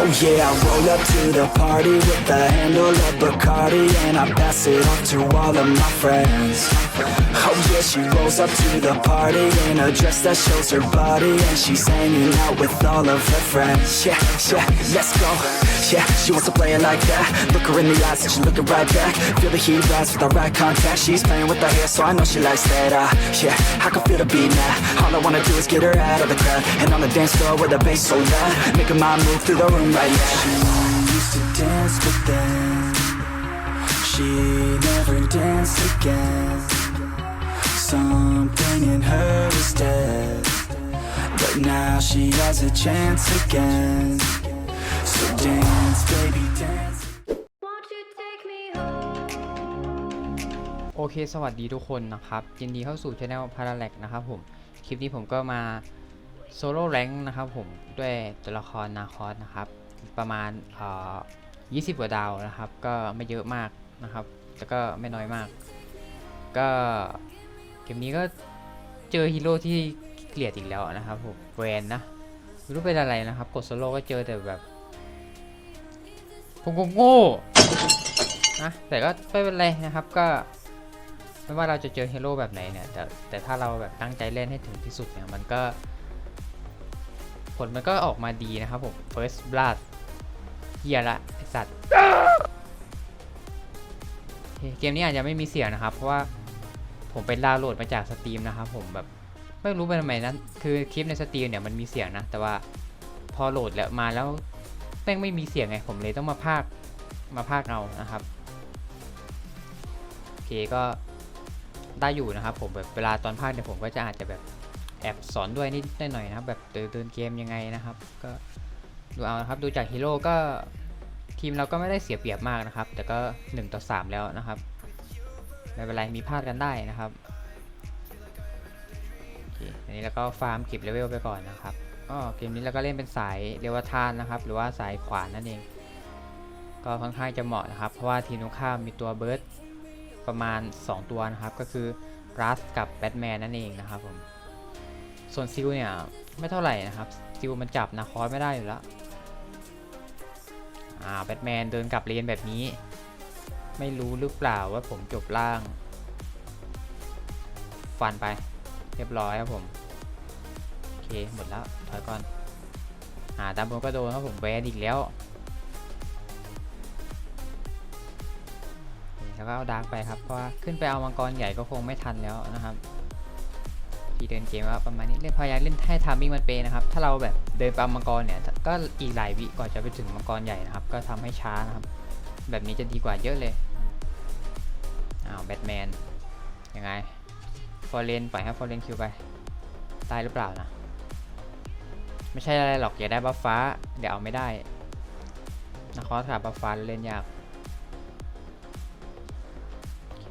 Oh yeah, I roll up to the party with the handle of Bacardi And I pass it off to all of my friends. Oh yeah, she rolls up to the party in a dress that shows her body And she's hanging out with all of her friends. Yeah, yeah, let's go. Yeah, she wants to play it like that. Look her in the eyes and she's looking right back. Feel the heat rise with the right contact. She's playing with her hair so I know she likes that. Uh, Yeah, I can feel the beat now. All I wanna do is get her out of the crowd. And on the dance floor with the bass so loud. Making my move through the room right now She used to dance but then She never danced again Something in her is dead But now she has a chance again So dance, baby, dance Won't you take me home? โอเค สวัสดีทุกคนนะครับ ยินดีเข้าสู่ช anel พาราแลกนะครับผม คลิปนี้ผมก็มาโซโล่แรงนะครับผมด้วยตัวละครนาคอสนะครับ ประมาณเอ่อ20กว่าดาวนะครับ ก็ไม่เยอะมากนะครับ แต่ก็ไม่น้อยมาก ก็เกมนี้ก็เจอฮีโร่ที่เกลียดอีกแล้วนะครับผมแวนนะไม่รู้เป็นอะไรนะครับ กดโซโล่ก็เจอแต่แบบผมโง่นะแต่ก็ไม่เป็นไรนะครับก็ไม่ว่าเราจะเจอฮีโร่แบบไหนเนี่ยแต่แต่ถ้าเราแบบตั้งใจเล่นให้ถึงที่สุดเนี่ยมันก็ ผลมันก็ออกมาดีนะครับผม first blood ฮียละไอสัตว์เกมนี้อาจจะไม่มีเสียงนะครับ เพราะว่าผมไปดาวน์โหลดมาจากสตรีมนะครับผมแบบไม่รู้เป็นทำไมนะคือคลิปในสตรีมเนี่ยมันมีเสียงนะ แต่ว่าพอโหลดแล้วมาแล้วแม่งไม่มีเสียงไงผมเลยต้องมาพากมาพากเอานะครับโอเคก็ได้อยู่นะครับ ผมแบบเวลาตอนภาคเนี่ยผมก็จะอาจจะแบบแอบสอนด้วยนิดหน่อยนะครับแบบเดินเดินเกมยังไงนะครับ ก็ ดูเอานะครับ ดูจากฮีโร่ก็ทีมเราก็ไม่ได้เสียเปรียบมากนะครับ แต่ก็ 1 ต่อ 3 แล้วนะครับ ไม่เป็นไร มีพลาดกันได้นะครับโอเคอันนี้แล้วก็ฟาร์มเก็บเลเวลไปก่อนนะครับก็เกมนี้เราก็เล่นเป็นสายเรวทานนะครับ หรือว่าสายขวานนั่นเอง ก็ค่อนข้างจะเหมาะนะครับ เพราะว่าทีมตรงข้ามมีตัวเบิร์ดประมาณ 2 ตัวนะครับ ก็คือรัสกับแบทแมนนั่นเองนะครับผม ส่วนซิลเนี่ยไม่เท่าไหร่นะครับ ซิลมันจับนาคอสไม่ได้อยู่แล้ว อ่าแบทแมนเดินกลับเลนแบบนี้ ไม่รู้หรือเปล่าว่าผมจบล่าง ฟันไป เรียบร้อยครับผม โอเค หมดแล้ว ถอยก่อนอ่าตามบนก็โดนครับผมแวนอีกแล้วแล้วก็เอาดาร์กไปครับเพราะว่าขึ้นไปเอามังกรใหญ่ก็คงไม่ทันแล้วนะครับ ที่เดินเกมว่าประมาณนี้เล่นพยายามเล่นให้ทามมิ่งมันเปย์นะครับ ถ้าเราแบบเดินปอามังกรเนี่ย ก็อีกหลายวิก่อนจะไปถึงมังกรใหญ่นะครับ ก็ทำให้ช้านะครับ แบบนี้จะดีกว่าเยอะเลยอ้าวแบทแมนยังไงฟอร์เรนปล่อยให้ฟอร์เรนคิวไปตายหรือเปล่านะไม่ใช่อะไรหรอกอย่าได้บัฟฟ้า เดี๋ยวเอาไม่ได้นะคอสขาบัฟฟ้าเล่นยากโอเค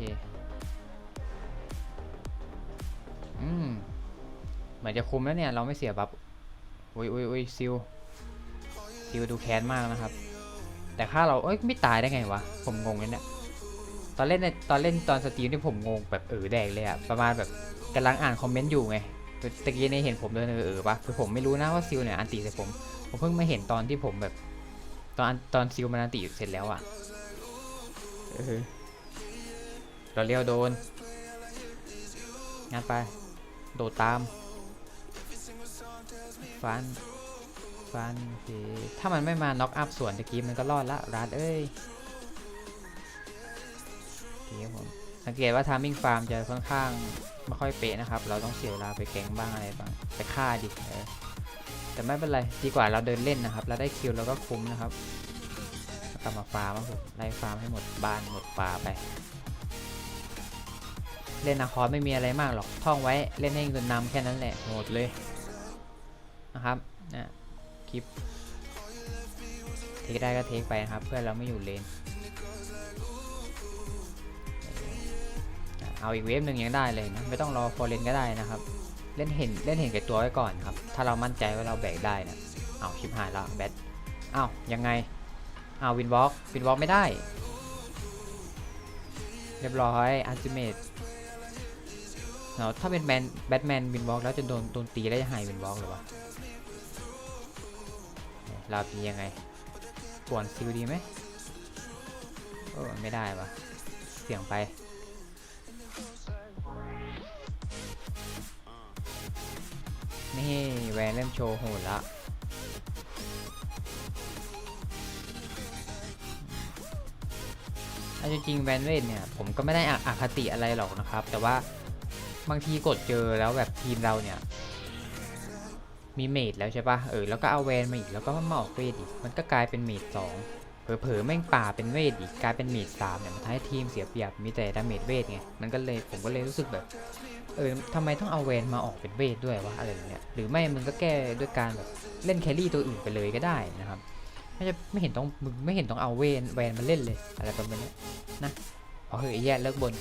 อืม มือนจะคุมแล้วเนี่ย เราไม่เสียบัฟอุ้ยอุ้ยอุ้ยซิลซิลดูแค้นมากนะครับ แต่ค่าเราเอ้ยไม่ตายได้ไงวะ ผมงงเลยเนี่ยตอนเล่นในตอนเล่นตอนสตรีมที่ผมงงแบบเออแดกเลยอะประมาณแบบกำลังอ่านคอมเมนต์อยู่ไงแต่ตะกี้เนี่ยเห็นผมเดินเออเออปะคือผมไม่รู้นะว่าซิลเนี่ยอันติใส่ผม ผมเพิ่งมาเห็นตอนที่ผมแบบ ตอนตอนซิลมันอันติเสร็จแล้วอะเออเราเลี้ยวโดนงัดไป โดดตาม ฟัน ฟันเคถ้ามันไม่มาน็อกอัพส่วนตะกี้มันก็รอดละรัดเอ้ยเครับผมสังเกตว่าทามิ่งฟาร์มจะค่อนข้างไม่ค่อยเป๊ะนะครับ เราต้องเสียเวลาไปแกงบ้างอะไรบ้างไปฆ่าดิเออแต่ไม่เป็นไรดีกว่าเราเดินเล่นนะครับ เราได้คิวเราก็คุ้มนะครับกลับมาฟาร์มครับไล่ฟาร์มให้หมดบ้านหมดป่าไป เล่นนาคอไม่มีอะไรมากหรอกท่องไว้เล่นให้เงินนำแค่นั้นแหละหมดเลย นะครับนะคลิปเทคได้ก็เทคไปนะครับ เพื่อนเราไม่อยู่เลนเอาอีกเวฟหนึ่งยังได้เลยนะไม่ต้องรอฟอร์เรนก็ได้นะครับ เล่นเห็นเล่นเห็นแก่ตัวไว้ก่อนครับ ถ้าเรามั่นใจว่าเราแบกได้นะเอาชิบหายแล้วแบทเอายังไงเอาวินวอล์กวินวอล์กไม่ได้ เรียบร้อยอัลติเมท เราถ้าเป็นแมนแบทแมนวินวอล์กแล้วจะโดนโดนตีแล้วจะหายวินวอล์กหรือวะเราเป็นยังไงป่วนซิลดีไหมโอ้ไม่ได้ปะเสี่ยงไปนี่แวนเริ่มโชว์โหดละอาจริงๆแวนเวทเนี่ย ผมก็ไม่ได้ออคติอะไรหรอกนะครับ แต่ว่า บางทีกดเจอแล้วแบบทีมเราเนี่ย มีเมดแล้วใช่ปะเออแล้วก็เอาแวนมาอีกแล้วก็มาออกเวทอีกมันก็กลายเป็นเมดสองเผลอๆแม่งป่าเป็นเวทอีกกลายเป็นเมดสามเนี่ยมันทำให้ทีมเสียเปรียบมีแต่ดาเมจเวทไงมันก็เลยผมก็เลยรู้สึกแบบเออทำไมต้องเอาแวนมาออกเป็นเวทด้วยวะอะไรแบบเนี้ยหรือไม่มึงก็แก้ด้วยการแบบเล่นแครี่ตัวอื่นไปเลยก็ได้นะครับไม่จะไม่เห็นต้องมึงไม่เห็นต้องเอาเวนแวนมาเล่นเลยอะไรประมาณนี้นะเอเฮ้ยไอ้แย่เลิกบน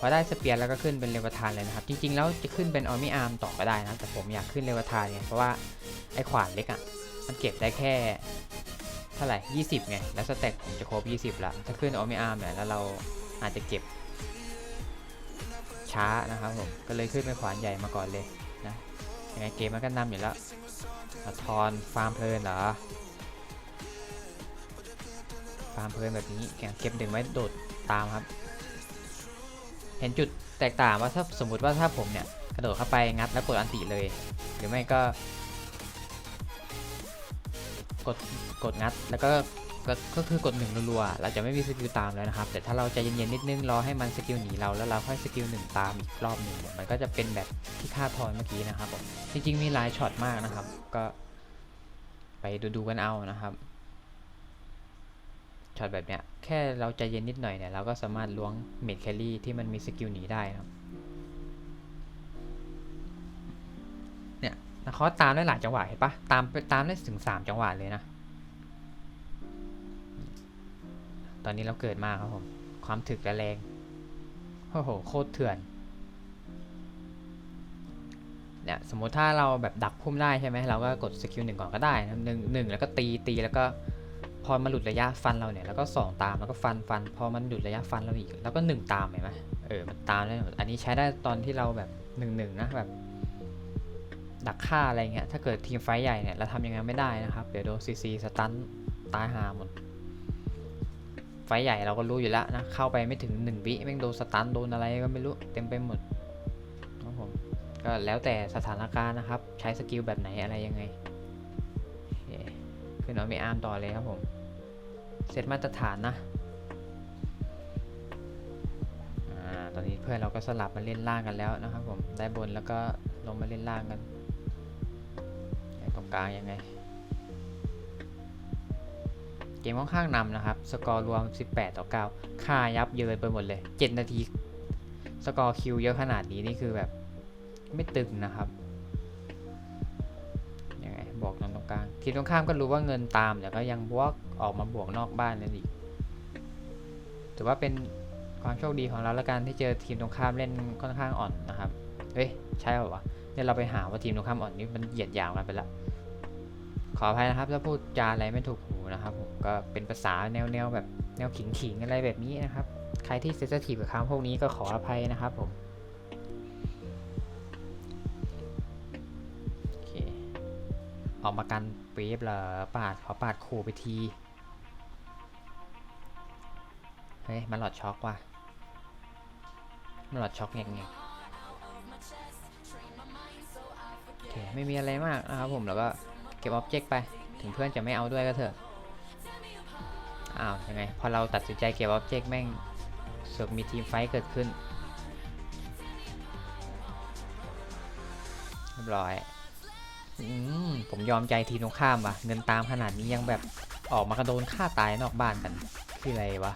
พอได้สเปียร์แล้วก็ขึ้นเป็นเลวทานเลยนะครับ จริงๆ แล้วจะขึ้นเป็นออมิอาร์มต่อก็ได้นะ แต่ผมอยากขึ้นเลวทานไงเพราะว่าไอ้ขวานเล็กอะ่ะ มันเก็บได้แค่เท่าไหร่ 20 ไง แล้วสเต็กผมจะครบ 20 ละ ถ้าขึ้นออมิอาร์มเนี่ยแล้วเราอาจจะเก็บช้านะครับผม ก็เลยขึ้นเป็นขวานใหญ่มาก่อนเลยนะยังไงเกมมันก็นำอยู่แล้วมาทอนฟาร์มเพลินเหรอ ฟาร์มเพลินแบบนี้แกเก็บดึงไว้โดดตามครับ เห็นจุดแตกต่างว่าถ้าสมมติว่าถ้าผมเนี่ยกระโดดเข้าไปงัดแล้วกดอันติเลย หรือไม่ก็ กดกดงัดแล้วก็ก็คือกดหนึ่งรัวๆ เราจะไม่มีสกิลตามแล้วนะครับ แต่ถ้าเราใจเย็นๆนิดนึงรอให้มันสกิลหนีเราแล้วเราค่อยสกิลหนึ่งตามอีกรอบหนึ่งมันก็จะเป็นแบบที่ค่าทอนเมื่อกี้นะครับผมจริงๆมีหลายช็อตมากนะครับ ก็ไปดูๆกันเอานะครับ ช็อตแบบเนี้ยแค่เราใจเย็นนิดหน่อยเนี่ยเราก็สามารถล้วงเมดแคลรี่ที่มันมีสกิลหนีได้นะเนี่ยนะเขาตามได้หลายจังหวะเห็นปะตามไปตามได้ถึงสามจังหวะเลยนะ ตอนนี้เราเกิดมากครับผม ความถึกและแรงโอ้โหโคตรเถื่อนเนี่ยสมมติถ้าเราแบบดักพุ่มได้ใช่ไหมเราก็กดสกิลหนึ่งก่อนก็ได้นะหนึ่งหนึ่งแล้วก็ตีตีแล้วก็ พอมันหลุดระยะฟันเราเนี่ยแล้วก็สองตามแล้วก็ฟันฟัน พอมันหลุดระยะฟันเราอีก แล้วก็หนึ่งตามเห็นไหมเออมันตามได้หมดอันนี้ใช้ได้ตอนที่เราแบบหนึ่งหนึ่งนะแบบ ดักฆ่าอะไรเงี้ยถ้าเกิดทีมไฟใหญ่เนี่ยเราทำยังไงไม่ได้นะครับ เดี๋ยวโดนซีซีสตันตายหาหมดไฟใหญ่เราก็รู้อยู่แล้วนะเข้าไปไม่ถึง 1 วิแม่งโดนสตันโดนอะไรก็ไม่รู้เต็มไปหมดครับผมก็แล้วแต่สถานการณ์นะครับ ใช้สกิลแบบไหนอะไรยังไง ขึ้นเอาไม่อาร์มต่อเลยครับผม เซตมาตรฐานนะอตอนนี้เพื่อนเราก็สลับมาเล่นล่างกันแล้วนะครับผม ได้บนแล้วก็ลงมาเล่นล่างกันตรงกลางยังไง เกมค่อนข้างนำนะครับ สกอร์รวม 18 ต่อ 9 ค่ายับเยินไปหมดเลย 7 นาที สกอร์คิวเยอะขนาดนี้นี่คือแบบไม่ตึงนะครับ บอกตรงกลางทีมตรงข้ามก็รู้ว่าเงินตามแต่ก็ยังบวกออกมาบวกนอกบ้านนั่นอีกถือว่าเป็นความโชคดีของเราละกันที่เจอทีมตรงข้ามเล่นค่อนข้างอ่อนนะครับเฮ้ยใช่ป่าวะเนี่ยเราไปหาว่าทีมตรงข้ามอ่อนนี่มันเหยียดหยามกันไปละขออภัยนะครับถ้าพูดจาอะไรไม่ถูกหูนะครับผมก็เป็นภาษาแนวแนวแบบแนวขิงขิงอะไรแบบนี้นะครับ ใครที่เซสทีฟกับคำพวกนี้ก็ขออภัยนะครับผม ออกมากันเวฟเหรอปาดขอปาดขู่ไปที เฮ้ย มันหลอดช็อกว่ะ มันหลอดช็อกเงี้ยงโอเค ไม่มีอะไรมากนะครับผม แล้วก็เก็บอ็อบเจกต์ไป ถึงเพื่อนจะไม่เอาด้วยก็เถอะ อ้าว ยังไง พอเราตัดสินใจเก็บอ็อบเจกต์แม่งเสือกมีทีมไฟท์เกิดขึ้น เรียบร้อย ผมยอมใจทีมตรงข้ามว่ะ เงินตามขนาดนี้ยังแบบออกมากระโดนฆ่าตายนอกบ้านกัน คืออะไรวะ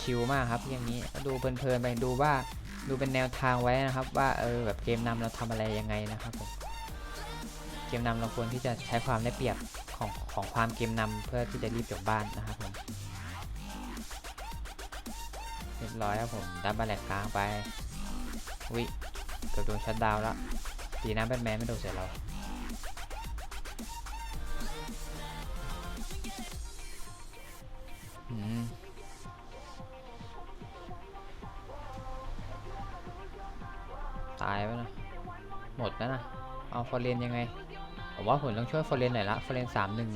ชิลมากครับอย่างนี้ดูเพลินๆไปดูว่าดูเป็นแนวทางไว้นะครับ ว่าเออแบบเกมนำเราทำอะไรยังไงนะครับผมเกมนำเราควรที่จะใช้ความได้เปรียบของของความเกมนำเพื่อที่จะรีบจบบ้านนะครับผมเรียบร้อยครับผมดับบัลแลกกลางไป วิเกือบโดนชัดดาวแล้วดีนะแบทแมนไม่โดนเสียเราอืมตตายไปนะ หมดแล้วนะ เอาฟอร์เรนยังไง ผมว่าผมต้องช่วยฟอร์เรนหน่อยละฟอร์เรนสามหนึ่ง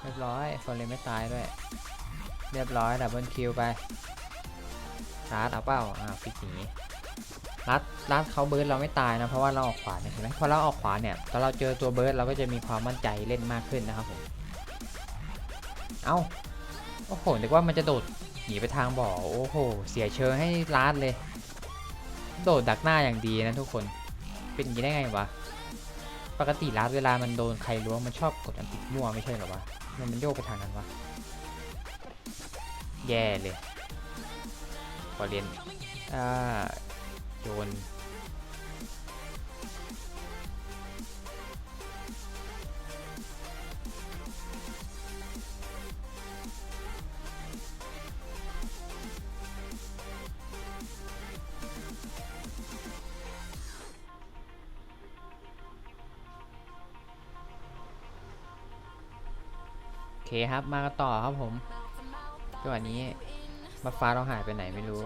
เรียบร้อยฟอร์เรนไม่ตายด้วย เรียบร้อยดับเบิลคิวไป รัดเอาเป้าอ่าฟิกหนีรัดรัดเขาเบิร์ดเราไม่ตายนะเพราะว่าเราออกขวาเนี่ยเห็นไหมพอเราออกขวาเนี่ยตอนเราเจอตัวเบิร์ดเราก็จะมีความมั่นใจเล่นมากขึ้นนะครับผมเอ้าโอ้โหนึกว่ามันจะโดดหนีไปทางบ่อโอ้โห เสียเชิงให้รัดเลย โดดดักหน้าอย่างดีนะทุกคนเป็นอย่างนี้ได้ไงวะปกติรัดเวลามันโดนใครล้วงมันชอบกดอันติดมั่วไม่ใช่หรอวะมันมันโยกไปทางนั้นวะแย่เลย พอเรียนอ่าโยนโอเคครับ มากันต่อครับผมจังหวะนี้ บัฟฟ้าเราหายไปไหนไม่รู้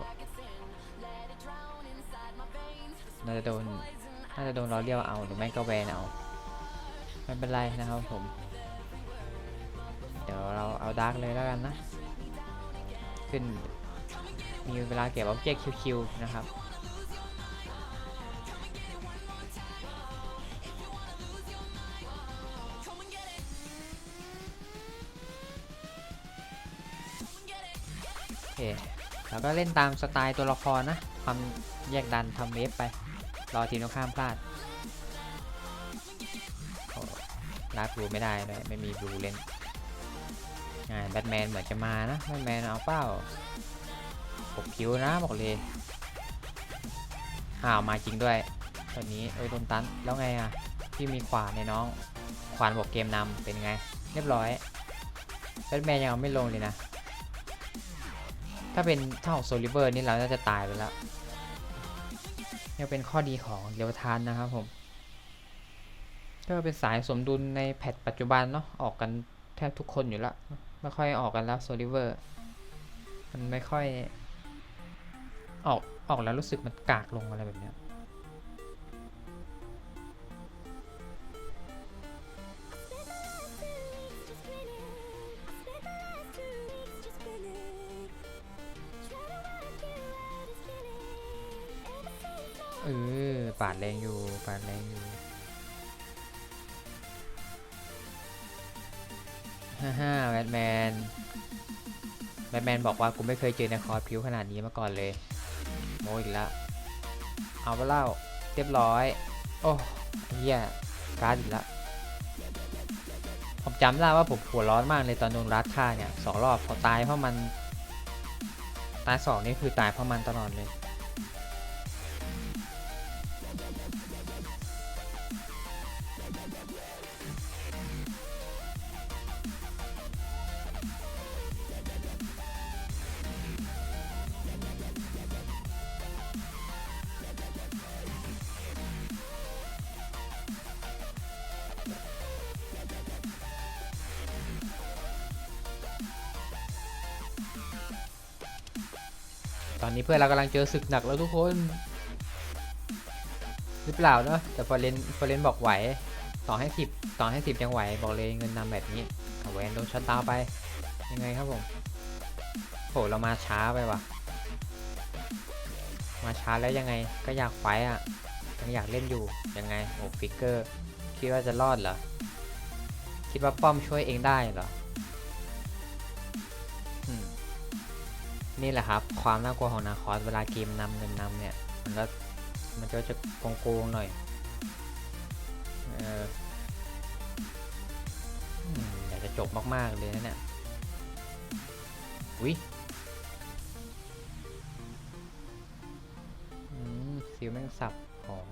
น่าจะโดน น่าจะโดนเราเลี้ยวเอาหรือไม่ก็แวนเอา ไม่เป็นไรนะครับผม เดี๋ยวเราเอาดาร์กเลยแล้วกันนะ ขึ้น มีเวลาเก็บออบเจกต์คิวๆนะครับ เคแล้วก็เล่นตามสไตล์ตัวละครนะความแยกดันทำเวฟไป รอทีมตรงข้ามพลาดลากบลูไม่ได้เลยไม่มีบลูเล่นอ่าแบทแมนเหมือนจะมานะแบทแมนเอาเป้าปกคิวนะบอกเลยอ้าวมาจริงด้วยตอนนี้เอ้ยโดนตันแล้วไงอะพี่มีขวานในน้องขวานบอกเกมนำเป็นไง เรียบร้อยแบทแมนยังเอาไม่ลงเลยนะ ถ้าเป็นถ้าของโซลิเวอร์นี่เราน่าจะตายไปแล้วนี่เป็นข้อดีของเดวทานนะครับผมก็เป็นสายสมดุลในแพทปัจจุบันเนาะออกกันแทบทุกคนอยู่แล้วไม่ค่อยออกกันแล้วโซลิเวอร์มันไม่ค่อยออกออกแล้วรู้สึกมันกากลงอะไรแบบเนี้ย เออปาดแรงอยู่ปาดแรงอยู่ฮ่าฮ่าแบทแมนแบทแมนบอกว่ากูไม่เคยเจอในคอร์สผิวขนาดนี้มาก่อนเลยโมอีกล้วเอาไปเล่าเรียบร้อย โอ้เฮียการ์ดอีกแล้วผมจำได้ว่าผมหัวร้อนมากเลยตอนโดนรัดฆ่าเนี่ยสองรอบพอตายเพราะมัน ตายสองนี่คือตายเพราะมันตลอดเลย อนนี้เพื่อนเรากำลังเจอศึกหนักแล้วทุกคน หรือเปล่าเนอะแต่ฟอร์เรนฟอร์เรนบอกไหวต่อให้สิบต่อให้สิบยังไหว บอกเลยเงินนำแบบนี้เอาแวนโดนช็อตดาวไป ยังไงครับผมโหเรามาช้าไปว่ะ มาช้าแล้วยังไงก็อยากไฟต์อะยังอยากเล่นอยู่ยังไงโอ้ฟิกเกอร์ คิดว่าจะรอดเหรอ คิดว่าป้อมช่วยเองได้เหรอ นี่แหละครับ ความน่ากลัวของนาคอสเวลาเกมนำเงินนำเนี่ย มันก็มันก็จะโกงๆหน่อยเอออยากจะจบมากๆเลยนะเนี่ยอุ้ยซิลแม่งสับของ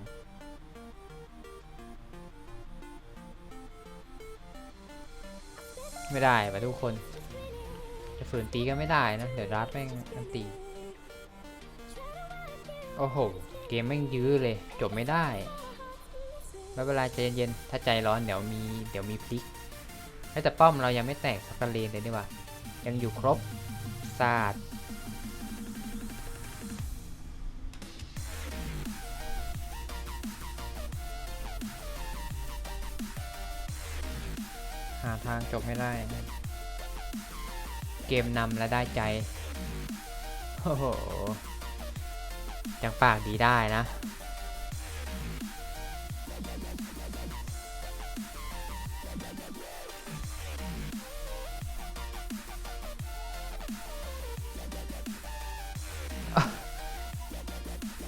ไม่ได้ปะทุกคน จะฝืนตีก็ไม่ได้นะ เดี๋ยวรัดแม่งตี โอ้โห เกมแม่งยื้อเลย จบไม่ได้ ไม่เวลาใจเย็นๆ ถ้าใจร้อนเดี๋ยวมีเดี๋ยวมีพลิกแต่ป้อมเรายังไม่แตกสักเลนเลยนี่วะยังอยู่ครบศาสตร์หาทางจบไม่ได้ เกมนำและได้ใจ โอ้โหยังปากดีได้นะ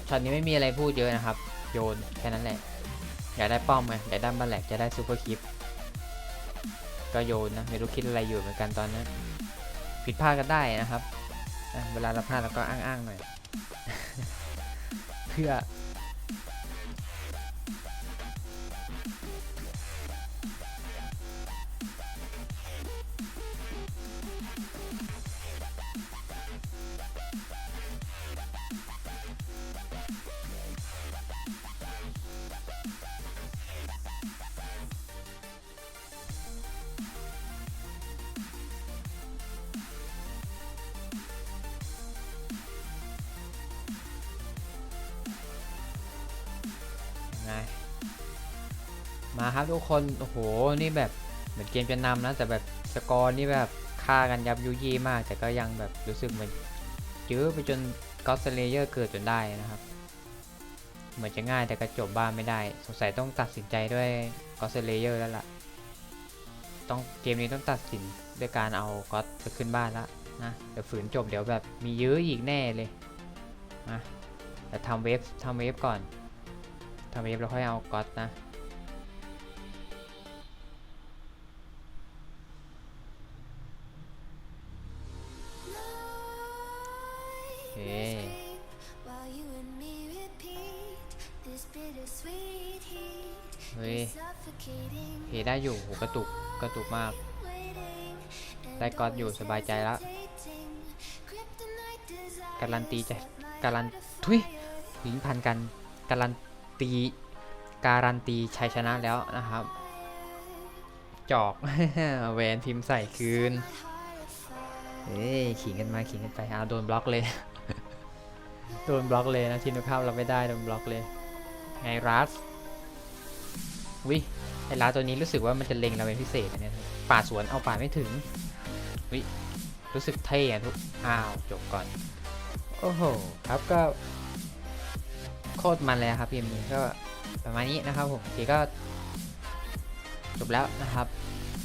ช็อตนี้ไม่มีอะไรพูดเยอะนะครับ โยน แค่นั้นแหละ อยากได้ป้อมไงอยากได้บัลแหลกจะได้ซูเปอร์คลิป ก็โยนนะ ไม่รู้คิดอะไรอยู่เหมือนกันตอนนั้น ผิดพลาดกันได้นะครับ เวลาเราพลาดเราก็อ้างๆหน่อย เพื่อ มาครับทุกคน โอ้โห นี่แบบเหมือนเกมจะนำนะ แต่แบบสกอร์นี่แบบฆ่ากันยับยุยี่มาก แต่ก็ยังแบบรู้สึกเหมือนจื้อไปจนก็สเลเยอร์เกิดจนได้นะครับ เหมือนจะง่ายแต่ก็จบบ้านไม่ได้ สงสัยต้องตัดสินใจด้วยก็สเลเยอร์แล้วล่ะ ต้องเกมนี้ต้องตัดสินด้วยการเอาก็ไปขึ้นบ้านละนะเดี๋ยวฝืนจบเดี๋ยวแบบมียื้ออีกแน่เลยนะแต่ทำเวฟทำเวฟก่อนทำเวฟแล้วค่อยเอาก๊อตนะ เฮ้ย suffocating โอเคได้อยู่โหกระตุกกระตุกมาก waiting ได้ก๊อตอยู่สบายใจแล้ว kryptonite desire การันตีจะการันทุยหิงพันกันการันตีการันตีชัยชนะแล้วนะครับ จอกแหวนพิมพ์ใส่คืน เฮ้ยขิงกันมาขิงกันไปเอาโดนบล็อกเลย โดนบล็อกเลยนะทีมข้ามเราไม่ได้โดนบล็อกเลยไงรัสวิไอรัสตัวนี้รู้สึกว่ามันจะเล็งเราเป็นพิเศษเนี่ยป่าสวนเอาป่าไม่ถึงวิรู้สึกเท่อะทุกอ้าวจบก่อนโอ้โหครับก็โคตรมันเลยครับเกมนี้ก็ประมาณนี้นะครับผมโอเคก็จบแล้วนะครับ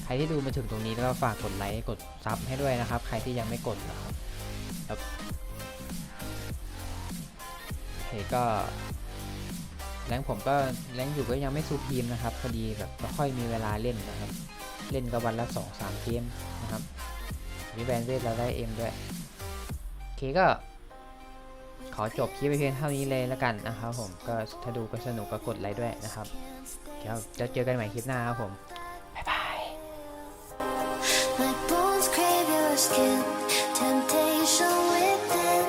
ใครที่ดูมาถึงตรงนี้ก็ฝากกดไลค์กดซับให้ด้วยนะครับ ใครที่ยังไม่กดนะครับ คก็แรงผมก็แรงอยู่ก็ยังไม่สูทีมนะครับพอดีแบบไม่ค่อยมีเวลาเล่นนะครับ เล่นก็วันละ2อสามเกมนะครับมีแบนเวทเราได้เอ็มด้วยโอเคก็ขอจบคลิปไปเพียงเท่านี้เลยแล้วกันนะครับผมก็ถ้าดูก็สนุกก็กดไลค์ด้วยนะครับ เดี๋ยวจะเจอกันใหม่คลิปหน้าครับผม บ๊ายบาย My bones crave your skin temptation within